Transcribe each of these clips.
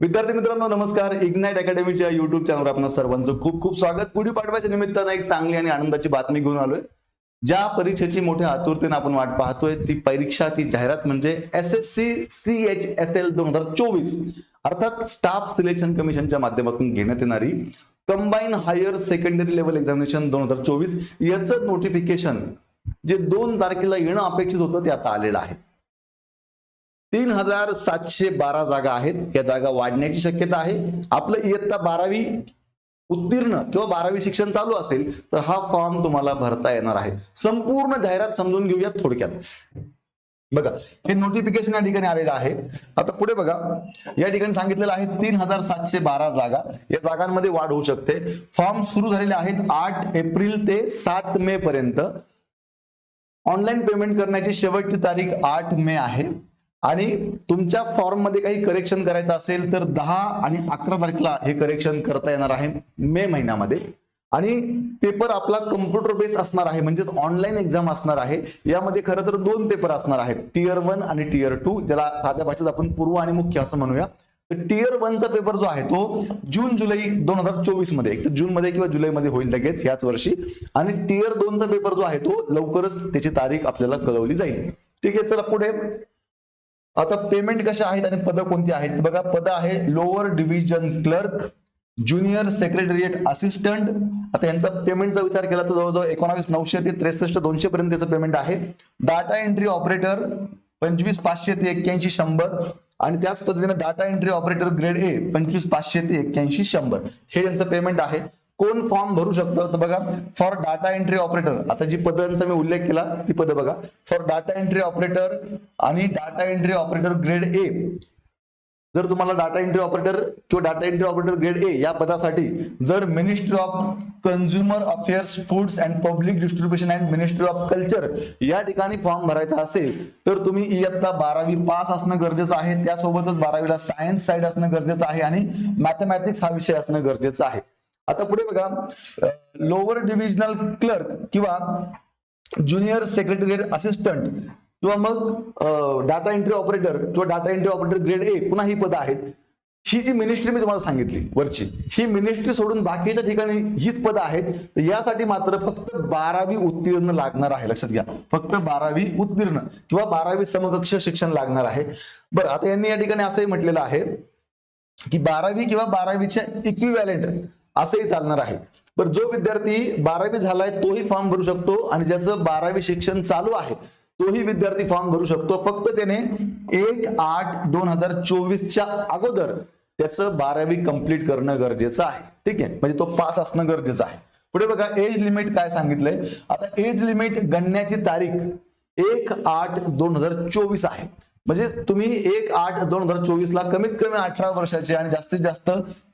विद्यार्थी मित्रांनो नमस्कार. इग्नाइट अकॅडमीच्या युट्यूब चॅनलवर आपण सर्वांचं खूप खूप स्वागत. गुढी पाडव्याच्या निमित्तानं एक चांगली आणि आनंदाची बातमी घेऊन आलोय. ज्या परीक्षेची मोठ्या आतुरतेने आपण वाट पाहतोय ती परीक्षा ती जाहिरात म्हणजे S S C C H S L दोन हजार चोवीस. अर्थात स्टाफ सिलेक्शन कमिशनच्या माध्यमातून घेण्यात येणारी combine higher secondary level examination दोन हजार चोवीस. याचं नोटिफिकेशन जे दोन तारखेला येणं अपेक्षित होतं ते आता आलेलं आहे. तीन हजार सातशे बारा जागा आहेत. या जागा वाढण्याची शक्यता आहे. आपलं इयत्ता बारावी उत्तीर्ण किंवा बारावी शिक्षण चालू असेल तर हा फॉर्म तुम्हाला भरता येणार आहे. संपूर्ण जाहिरात समजून घेऊया थोडक्यात. बघा हे नोटिफिकेशन या ठिकाणी आलेलं आहे. आता पुढे बघा या ठिकाणी सांगितलेलं आहे तीन हजार सातशे बारा जागा. या जागांमध्ये वाढ होऊ शकते. फॉर्म सुरू झालेले आहेत आठ एप्रिल ते सात मे पर्यंत. ऑनलाईन पेमेंट करण्याची शेवटची तारीख आठ मे आहे. आणि तुमच्या फॉर्ममध्ये काही करेक्शन करायचं असेल तर दहा आणि अकरा तारखेला हे करेक्शन करता येणार आहे मे महिन्यामध्ये. आणि पेपर आपला कम्प्युटर बेस असणार आहे म्हणजेच ऑनलाईन एक्झाम असणार आहे. यामध्ये खरं तर दोन पेपर असणार आहेत. टियर वन आणि टियर टू ज्याला साध्या भाषेत आपण पूर्व आणि मुख्य असं म्हणूया. तर टियर वनचा पेपर जो आहे तो जून जुलै दोन हजार चोवीसमध्ये एक तर जून मध्ये किंवा जुलैमध्ये होईल लगेच याच वर्षी. आणि टियर दोनचा पेपर जो आहे तो लवकरच त्याची तारीख आपल्याला कळवली जाईल. ठीक आहे चला पुढे. आता पेमेंट कशा आहेत आणि पदं कोणती आहेत? बघा पद आहे lower division clerk junior secretariat assistant आता यांचा पेमेंटचा विचार केला तर जवळजवळ एकोणावीस नऊशे ते त्रेसष्ट दोनशे पर्यंत त्याचं पेमेंट आहे. डाटा एंट्री ऑपरेटर पंचवीस पाचशे ते एक्क्याऐंशी शंभर. आणि त्याच पद्धतीने data entry operator grade A पंचवीस पाचशे ते एक्क्याऐंशी शंभर. हे यांचं पेमेंट आहे. कोण फॉर्म भरू शकतं? तर बघा फॉर डाटा एंट्री ऑपरेटर आता जी पदांचा मी उल्लेख केला ती पदं बघा. फॉर डाटा एंट्री ऑपरेटर आणि data entry operator grade A जर तुम्हाला डाटा एंट्री ऑपरेटर किंवा data entry operator grade A या पदासाठी जर ministry of consumer affairs foods and public distribution and ministry of culture या ठिकाणी फॉर्म भरायचा असेल तर तुम्ही इयत्ता बारावी पास असणं गरजेचं आहे. त्यासोबतच बारावीला सायन्स साईड असणं गरजेचं आहे आणि मॅथमॅटिक्स हा विषय असणं गरजेचं आहे. आता पुढे बघा. लोअर डिव्हिजनल क्लर्क किंवा ज्युनियर सेक्रेटरिएट असिस्टंट किंवा मग डाटा एंट्री ऑपरेटर किंवा data entry operator grade A पुन्हा ही पदं आहेत. ही जी मिनिस्ट्री मी तुम्हाला सांगितली वरची ही मिनिस्ट्री सोडून बाकीच्या ठिकाणी हीच पदं आहेत. यासाठी मात्र फक्त बारावी उत्तीर्ण लागणार आहे. लक्षात घ्या. फक्त बारावी उत्तीर्ण किंवा बारावी समकक्ष शिक्षण लागणार आहे. बरं आता यांनी या ठिकाणी असंही म्हटलेलं आहे की बारावी किंवा बारावीच्या इक्विव्हॅलेंट असंही चालणार आहे. पण जो विद्यार्थी बारावी झालाय तोही फॉर्म भरू शकतो आणि ज्याचं बारावी शिक्षण चालू आहे तोही विद्यार्थी फॉर्म भरू शकतो. फक्त त्याने एक आठ दोन हजार चोवीसच्या अगोदर त्याचं बारावी कंप्लीट करणं गरजेचं आहे. ठीक आहे? म्हणजे तो पास असणं गरजेचं आहे. पुढे बघा एज लिमिट काय सांगितलंय? आता एज लिमिट गणण्याची तारीख एक आठ दोन हजार चोवीस आहे. म्हणजे तुम्ही एक आठ दोन हजार चोवीस ला कमीत कमी अठरा वर्षाचे आणि जास्तीत जास्त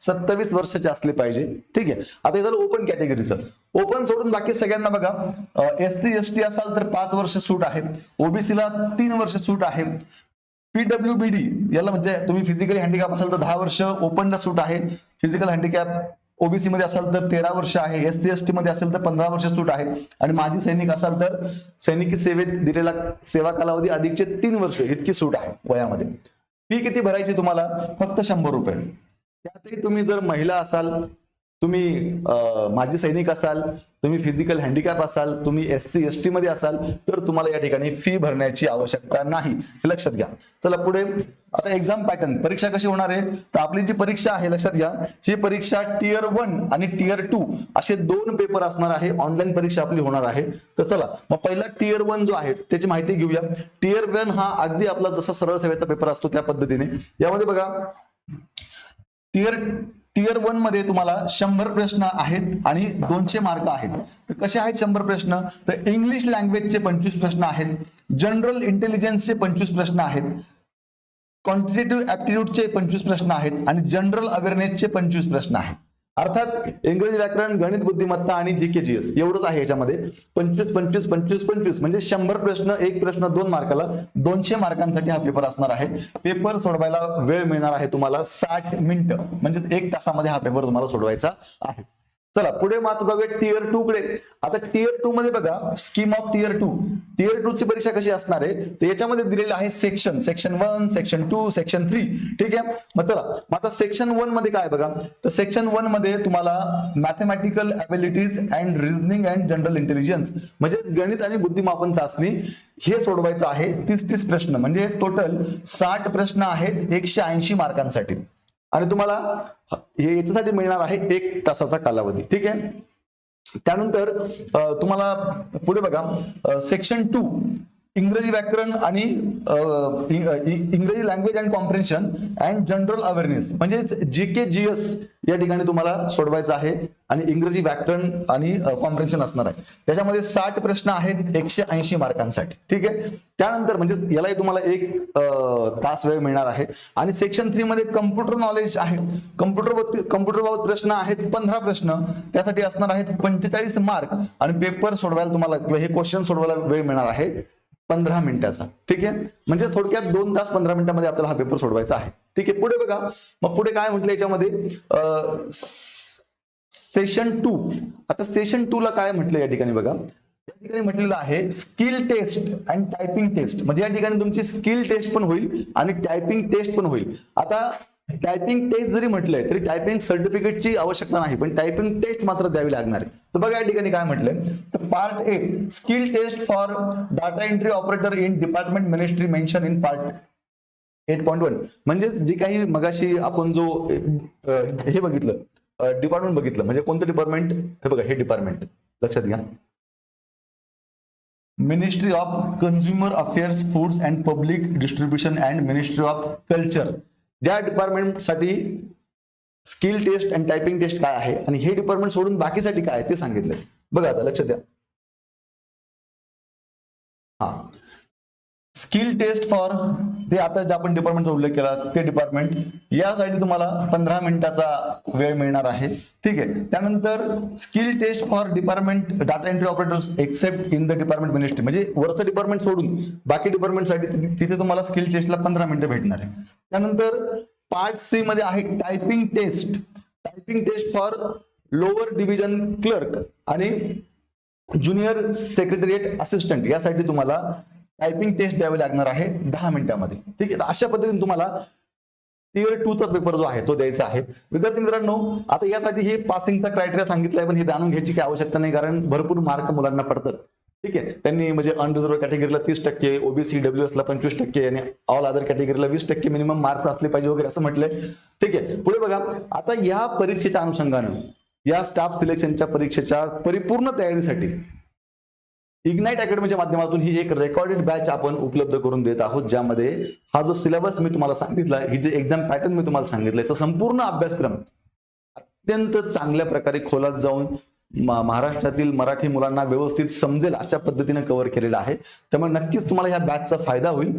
सत्तावीस वर्षाचे असले पाहिजे. ठीक आहे? आता हे झालं ओपन कॅटेगरीचं ओपन सोडून बाकी सगळ्यांना बघा एस सी एस टी असाल तर पाच वर्ष सूट आहे. ओबीसीला तीन वर्ष सूट आहे. पीडब्ल्यू बी डी याला म्हणजे तुम्ही फिजिकली हँडिकॅप असाल तर दहा वर्ष ओपनला सूट आहे. फिजिकल हँडिकॅप ओबीसी मध्ये असाल तर तेरा वर्ष आहे एस टी एस टी मध्ये असेल तर पंधरा वर्ष सूट आहे. आणि माजी सैनिक असाल तर सैनिकी सेवेत दिलेला सेवा कालावधी अधिकचे तीन वर्ष इतकी सूट आहे वयामध्ये. फी किती भरायची तुम्हाला? फक्त शंभर रुपये. त्यातही तुम्ही जर महिला असाल तुम्ही माजी सैनिक असाल तुम्ही फिजिकल हँडिकॅप असाल तुम्ही एस सी एस टी मध्ये असाल तर तुम्हाला या ठिकाणी फी भरण्याची आवश्यकता नाही. हे लक्षात घ्या. चला पुढे. आता एक्झाम पॅटर्न परीक्षा कशी होणार आहे? तर आपली जी परीक्षा आहे लक्षात घ्या. ही परीक्षा टियर वन आणि टियर टू असे दोन पेपर असणार आहे. ऑनलाईन परीक्षा आपली होणार आहे. तर चला मग पहिला टियर वन जो आहे त्याची माहिती घेऊया. टियर वन हा अगदी आपला जसा सरळ सेवेचा पेपर असतो त्या पद्धतीने. यामध्ये बघा. टियर टिअर वनमध्ये तुम्हाला शंभर प्रश्न आहेत आणि दोनशे मार्क आहेत. तर कसे आहेत शंभर प्रश्न? तर इंग्लिश लँग्वेजचे पंचवीस प्रश्न आहेत. जनरल इंटेलिजन्सचे पंचवीस प्रश्न आहेत. क्वांटिटेटिव्ह ऍप्टिट्यूडचे पंचवीस प्रश्न आहेत. आणि जनरल अवेअरनेसचे पंचवीस प्रश्न आहेत. अर्थात इंग्रजी व्याकरण गणित बुद्धिमत्ता आणि जी के जी एस एवढंच आहे याच्यामध्ये. पंचवीस पंचवीस पंचवीस पंचवीस. म्हणजे शंभर प्रश्न एक प्रश्न दोन मार्काला दोनशे मार्कांसाठी हा पेपर असणार आहे. पेपर सोडवायला वेळ मिळणार आहे तुम्हाला साठ मिनिटं. म्हणजे एक तासामध्ये हा पेपर तुम्हाला सोडवायचा आहे. चला पुढे मात्र जाऊया टीयर टू कडे. आता टीयर टू मध्ये बघा scheme of tier two tier two ची परीक्षा कशी असणार आहे? तर याच्यामध्ये दिलेलं आहे section section one section two section three ठीक आहे? मग चला मग आता सेक्शन वनमध्ये काय बघा? तर सेक्शन वनमध्ये तुम्हाला mathematical abilities and reasoning and general intelligence म्हणजे गणित आणि बुद्धिमापन चाचणी हे सोडवायचं आहे तीस तीस प्रश्न. म्हणजे टोटल साठ प्रश्न आहेत एकशे ऐंशी मार्कांसाठी. आणि तुम्हाला हे याच्यासाठी मिळणार आहे एक तासाचा कालावधी. ठीक आहे? त्यानंतर तुम्हाला पुढे बघा सेक्शन टू इंग्रजी व्याकरण आणि इंग्रजी language and comprehension and general awareness म्हणजे जे के जी एस या ठिकाणी तुम्हाला सोडवायचं आहे आणि इंग्रजी व्याकरण आणि कॉम्प्रेन्शन असणार आहे. त्याच्यामध्ये साठ प्रश्न आहेत एकशे ऐंशी मार्कांसाठी. ठीक आहे? त्यानंतर म्हणजे यालाही तुम्हाला एक तास वेळ मिळणार आहे. आणि सेक्शन थ्री मध्ये कम्प्युटर नॉलेज आहे. कम्प्युटर कम्प्युटर बाबत प्रश्न आहेत पंधरा प्रश्न. त्यासाठी असणार आहेत पंचेचाळीस मार्क. आणि पेपर सोडवायला तुम्हाला हे क्वेश्चन सोडवायला वेळ मिळणार आहे. पंधरा मिनिटाचा. ठीक आहे? म्हणजे थोडक्यात दोन तास पंधरा मिनिटामध्ये आपल्याला हा पेपर सोडवायचा आहे. ठीक आहे? पुढे बघा. मग पुढे काय म्हटलं याच्यामध्ये? सेशन टू आता सेशन टू ला काय म्हटलं या ठिकाणी बघा. या ठिकाणी म्हटलेलं आहे skill test and typing test म्हणजे या ठिकाणी तुमची स्किल टेस्ट पण होईल आणि टायपिंग टेस्ट पण होईल. आता टायपिंग टेस्ट जरी म्हटलंय तरी टायपिंग सर्टिफिकेटची आवश्यकता नाही पण टायपिंग टेस्ट मात्र द्यावी लागणार. आहे तर बघा या ठिकाणी काय म्हटलंय. तर part A skill test for data entry operator in department ministry mention in part eight point one म्हणजे जे काही मगाशी आपण जो हे बघितलं डिपार्टमेंट बघितलं म्हणजे कोणतं डिपार्टमेंट हे बघा हे डिपार्टमेंट लक्षात घ्या. Ministry of consumer affairs foods and public distribution and ministry of culture ज्या डिपार्टमेंटसाठी skill test and typing test काय आहे आणि हे डिपार्टमेंट सोडून बाकीसाठी काय आहे ते सांगितलंय. बघा आता लक्ष द्या. स्किल टेस्ट फॉर ते आता जे आपण डिपार्टमेंटचा उल्लेख केला ते डिपार्टमेंट यासाठी तुम्हाला पंधरा मिनिटाचा वेळ मिळणार आहे. ठीक आहे. त्यानंतर skill test for department data entry operators except in the department ministry म्हणजे वरचं डिपार्टमेंट सोडून बाकी डिपार्टमेंटसाठी तिथे तुम्हाला स्किल टेस्टला पंधरा मिनिटं भेटणार आहे. त्यानंतर पार्ट सी मध्ये आहे typing test typing test for lower division clerk आणि ज्युनियर सेक्रेटरिएट असिस्टंट यासाठी तुम्हाला टायपिंग टेस्ट द्यावी लागणार आहे दहा मिनिटामध्ये. ठीक आहे? अशा पद्धतीने तुम्हाला टिअर टू चा पेपर जो आहे तो द्यायचा आहे. विद्यार्थी मित्रांनो आता यासाठी हे पासिंगचा क्रायटेरिया सांगितलाय पण हे जाणून घ्यायची काही आवश्यकता नाही कारण भरपूर मार्क मुलांना पडतात. ठीक आहे? त्यांनी म्हणजे अनरिझर्व कॅटेगरीला तीस टक्के ओबीसी डब्ल्यू एसला पंचवीस टक्के आणि ऑल अदर कॅटेगरीला वीस टक्के मिनिमम मार्क्स असले पाहिजे वगैरे असं म्हटलंय. ठीक आहे? पुढे बघा आता या परीक्षेच्या अनुषंगानं या स्टाफ सिलेक्शनच्या परीक्षेच्या परिपूर्ण तयारीसाठी इग्नाइट अकॅडमीच्या माध्यमातून ही एक रेकॉर्डेड बॅच आपण उपलब्ध करून देत आहोत ज्यामध्ये हा जो सिलेबस मी तुम्हाला सांगितला ही जे एक्झाम पॅटर्न मी तुम्हाला सांगितलं याचा संपूर्ण अभ्यासक्रम अत्यंत चांगल्या प्रकारे खोलात जाऊन महाराष्ट्रातील मराठी मुलांना व्यवस्थित समजेल अशा पद्धतीने कव्हर केलेलं आहे. त्यामुळे नक्कीच तुम्हाला ह्या बॅचचा फायदा होईल.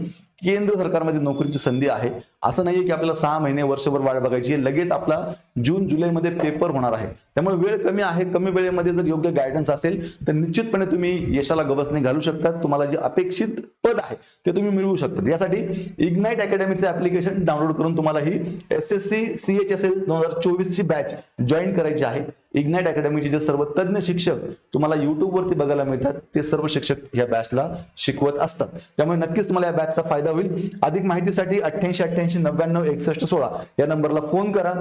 केंद्र सरकारमध्ये नोकरीची संधी आहे. असं नाहीये की आपल्याला सहा महिने वर्षभर वाट बघायची आहे. लगेच आपला जून जुलैमध्ये पेपर होणार आहे. त्यामुळे वेळ कमी आहे. कमी वेळेमध्ये जर योग्य गायडन्स असेल तर निश्चितपणे तुम्ही यशाला गवसने घालू शकतात. तुम्हाला जे अपेक्षित पद आहे ते तुम्ही मिळवू शकतात. यासाठी इग्नाइट अकॅडमीचे ऍप्लिकेशन डाउनलोड करून तुम्हाला ही S S C C H S L दोन हजार चोवीसची बॅच जॉईन करायची आहे. इग्नाइट अकॅडमीचे जे सर्व तज्ञ शिक्षक तुम्हाला युट्यूबवरती बघायला मिळतात ते सर्व शिक्षक या बॅचला शिकवत असतात. त्यामुळे नक्कीच तुम्हाला या बॅचचा फायदा होईल. अधिक माहितीसाठी अठ्ठ्याऐंशी अठ्ठ्याऐंशी नव्याण्णव एकसष्ट सोळा या नंबरला फोन करा.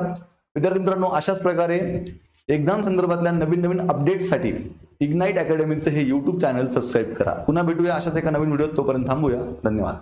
विद्यार्थी मित्रांनो अशाच प्रकारे एक्झाम संदर्भातल्या नवीन नवीन अपडेटसाठी इग्नाइट अकॅडमीचं हे युट्यूब चॅनल सबस्क्राईब करा. पुन्हा भेटूया अशाच एका नवीन व्हिडिओ तोपर्यंत थांबूया. धन्यवाद.